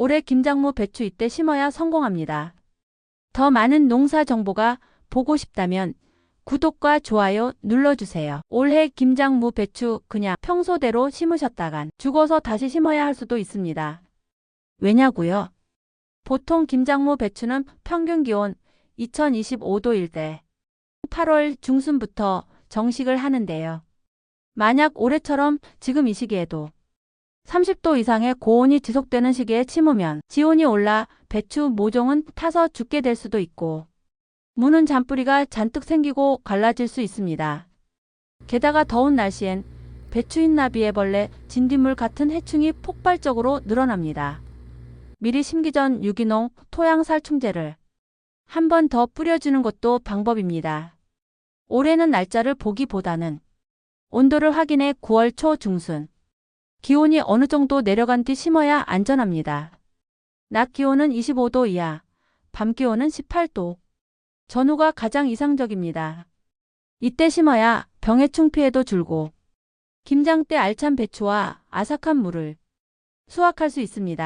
올해 김장무 배추 이때 심어야 성공합니다. 더 많은 농사 정보가 보고 싶다면 구독과 좋아요 눌러주세요. 올해 김장무 배추 그냥 평소대로 심으셨다간 죽어서 다시 심어야 할 수도 있습니다. 왜냐고요? 보통 김장무 배추는 평균 기온 2025도일 때 8월 중순부터 정식을 하는데요. 만약 올해처럼 지금 이 시기에도 30도 이상의 고온이 지속되는 시기에 심으면 지온이 올라 배추 모종은 타서 죽게 될 수도 있고 무는 잔뿌리가 잔뜩 생기고 갈라질 수 있습니다. 게다가 더운 날씨엔 배추 흰나비의 벌레, 진딧물 같은 해충이 폭발적으로 늘어납니다. 미리 심기 전 유기농 토양 살충제를 한 번 더 뿌려주는 것도 방법입니다. 올해는 날짜를 보기보다는 온도를 확인해 9월 초 중순 기온이 어느 정도 내려간 뒤 심어야 안전합니다. 낮 기온은 25도 이하, 밤 기온은 18도. 전후가 가장 이상적입니다. 이때 심어야 병해충 피해도 줄고 김장 때 알찬 배추와 아삭한 물을 수확할 수 있습니다.